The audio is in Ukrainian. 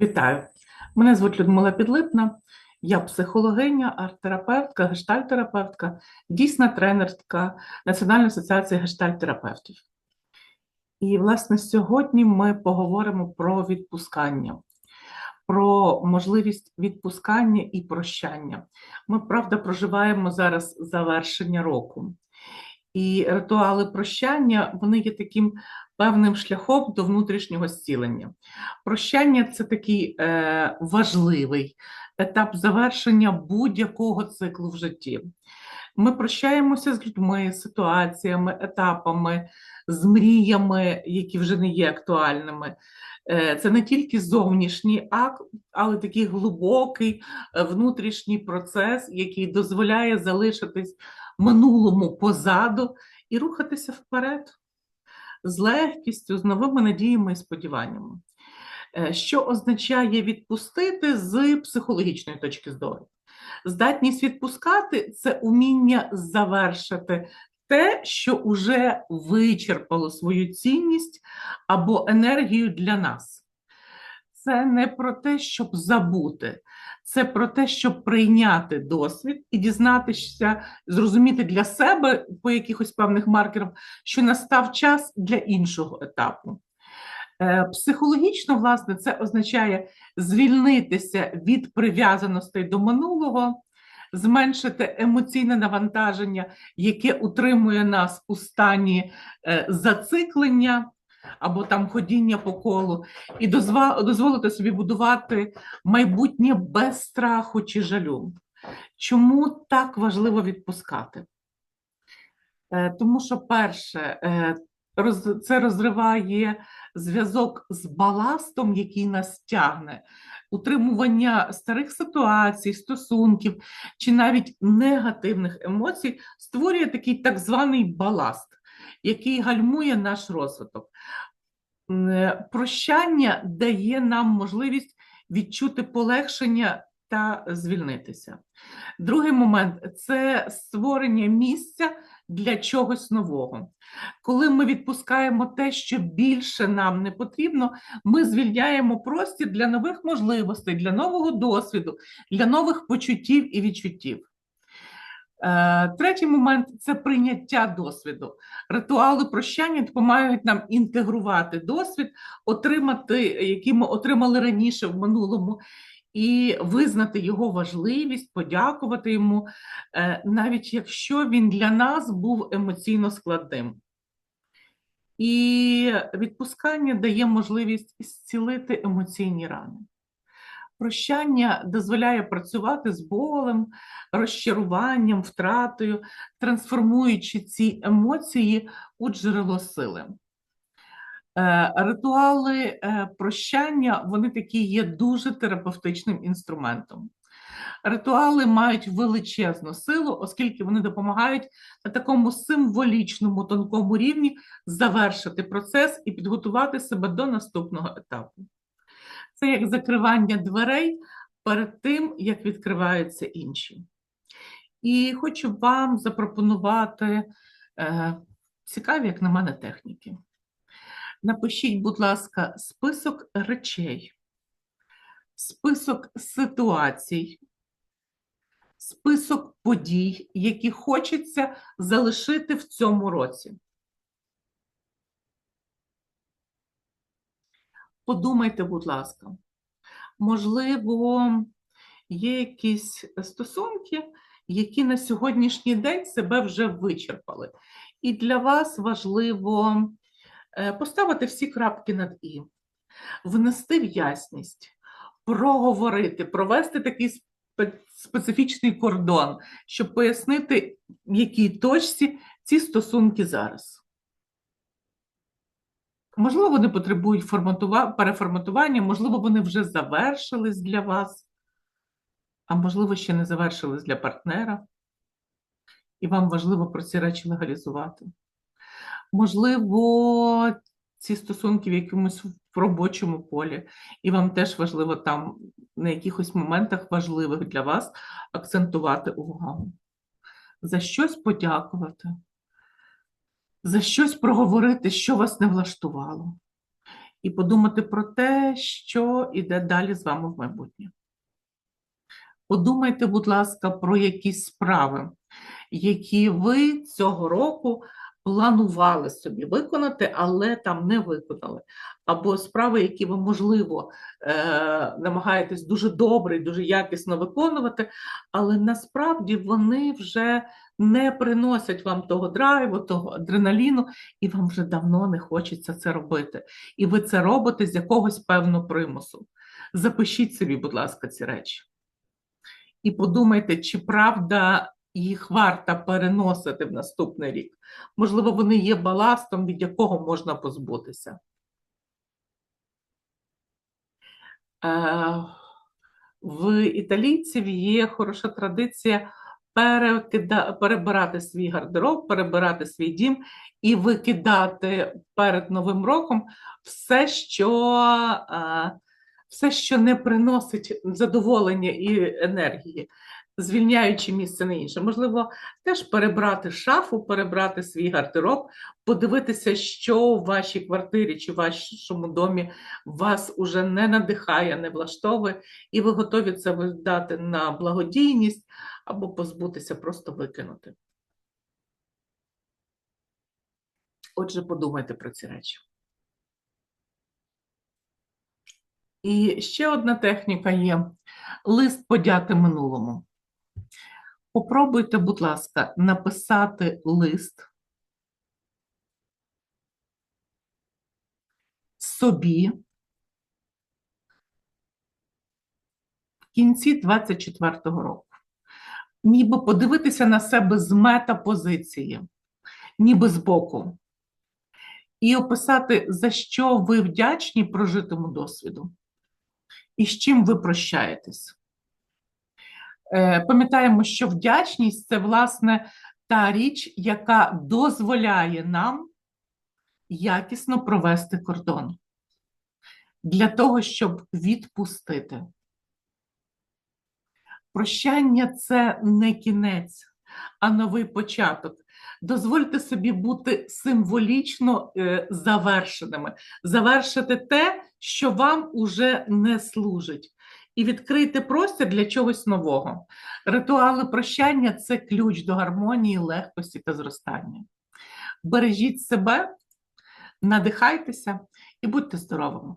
Вітаю! Мене звуть Людмила Підлипна, я психологиня, арт-терапевтка, гештальт-терапевтка, дійсна тренерка Національної асоціації гештальт-терапевтів. І, власне, сьогодні ми поговоримо про відпускання, про можливість відпускання і прощання. Ми, правда, проживаємо зараз завершення року. І ритуали прощання вони є таким певним шляхом до внутрішнього зцілення. Прощання це такий е, важливий етап завершення будь-якого циклу в житті. Ми прощаємося з людьми, ситуаціями, етапами, з мріями, які вже не є актуальними. Е, Це не тільки зовнішній акт, але такий глибокий е, внутрішній процес, який дозволяє залишитись минулому позаду і рухатися вперед з легкістю, з новими надіями і сподіваннями. Е, Що означає відпустити з психологічної точки зору? Здатність відпускати це уміння завершити те, що вже вичерпало свою цінність або енергію для нас. Це не про те, щоб забути, це про те, щоб прийняти досвід і дізнатися, зрозуміти для себе по якихось певних маркерах, що настав час для іншого етапу. Е, Психологічно, власне, це означає звільнитися від прив'язаностей до минулого, зменшити емоційне навантаження, яке утримує нас у стані е, зациклення або там ходіння по колу, і дозволити собі будувати майбутнє без страху чи жалю. Чому так важливо відпускати? Е, Тому що, перше, е, це розриває зв'язок з баластом, який нас тягне, утримування старих ситуацій, стосунків чи навіть негативних емоцій створює такий так званий баласт, який гальмує наш розвиток. Е, Прощання дає нам можливість відчути полегшення та звільнитися. Другий момент це створення місця для чогось нового. Коли ми відпускаємо те, що більше нам не потрібно, ми звільняємо простір для нових можливостей, для нового досвіду, для нових почуттів і відчуттів. Е, Третій момент це прийняття досвіду. Ритуали прощання допомагають нам інтегрувати досвід, отримати, який ми отримали раніше в минулому, і визнати його важливість, подякувати йому, е, навіть якщо він для нас був емоційно складним. І відпускання дає можливість зцілити емоційні рани. Прощання дозволяє працювати з болем, розчаруванням, втратою, трансформуючи ці емоції у джерело сили. Е, Ритуали е, прощання вони такі є дуже терапевтичним інструментом. Ритуали мають величезну силу, оскільки вони допомагають на такому символічному тонкому рівні завершити процес і підготувати себе до наступного етапу. Це як закривання дверей перед тим, як відкриваються інші. І хочу вам запропонувати е, цікаві, як на мене, техніки. Напишіть, будь ласка, список речей, список ситуацій, список подій, які хочеться залишити в цьому році. Подумайте, будь ласка, можливо, є якісь стосунки, які на сьогоднішній день себе вже вичерпали. І для вас важливо е, поставити всі крапки над І, внести в ясність, проговорити, провести такий специфічний кордон, щоб пояснити, в якій точці ці стосунки зараз. Можливо, вони потребують форматува- переформатування, можливо, вони вже завершились для вас, а можливо, ще не завершились для партнера, і вам важливо про ці речі легалізувати. Можливо, ці стосунки в якомусь в робочому полі, і вам теж важливо там на якихось моментах важливих для вас акцентувати увагу. За щось подякувати, за щось проговорити, що вас не влаштувало. і подумати про те, що іде далі з вами в майбутнє. Подумайте, будь ласка, про якісь справи, які ви цього року планували собі виконати, але там не виконали. Або справи, які ви, можливо, е, намагаєтесь дуже добре і дуже якісно виконувати, але насправді вони вже не приносять вам того драйву, того адреналіну, і вам вже давно не хочеться це робити. І ви це робите з якогось певного примусу. Запишіть собі, будь ласка, ці речі. І подумайте, чи правда їх варто переносити в наступний рік. Можливо, вони є баластом, від якого можна позбутися. Е, В італійців є хороша традиція перекида... перебирати свій гардероб, перебирати свій дім і викидати перед Новим роком все, що, е, все, що не приносить задоволення і енергії, звільняючи місце на інше. Можливо, теж перебрати шафу, перебрати свій гардероб, подивитися, що в вашій квартирі чи в вашому домі вас уже не надихає, не влаштовує, і ви готові це видати на благодійність або позбутися, просто викинути. Отже, подумайте про ці речі. І ще одна техніка є лист подяки минулому. Попробуйте, будь ласка, написати лист собі в кінці 24-го року. Ніби подивитися на себе з метапозиції, ніби збоку. І описати, за що ви вдячні прожитому досвіду, і з чим ви прощаєтесь. Е, Пам'ятаємо, що вдячність це, власне, та річ, яка дозволяє нам якісно провести кордон для того, щоб відпустити. Прощання це не кінець, а новий початок. Дозвольте собі бути символічно е, завершеними, завершити те, що вам уже не служить, і відкрийте простір для чогось нового. Ритуали прощання це ключ до гармонії, легкості та зростання. Бережіть себе, надихайтеся і будьте здоровими!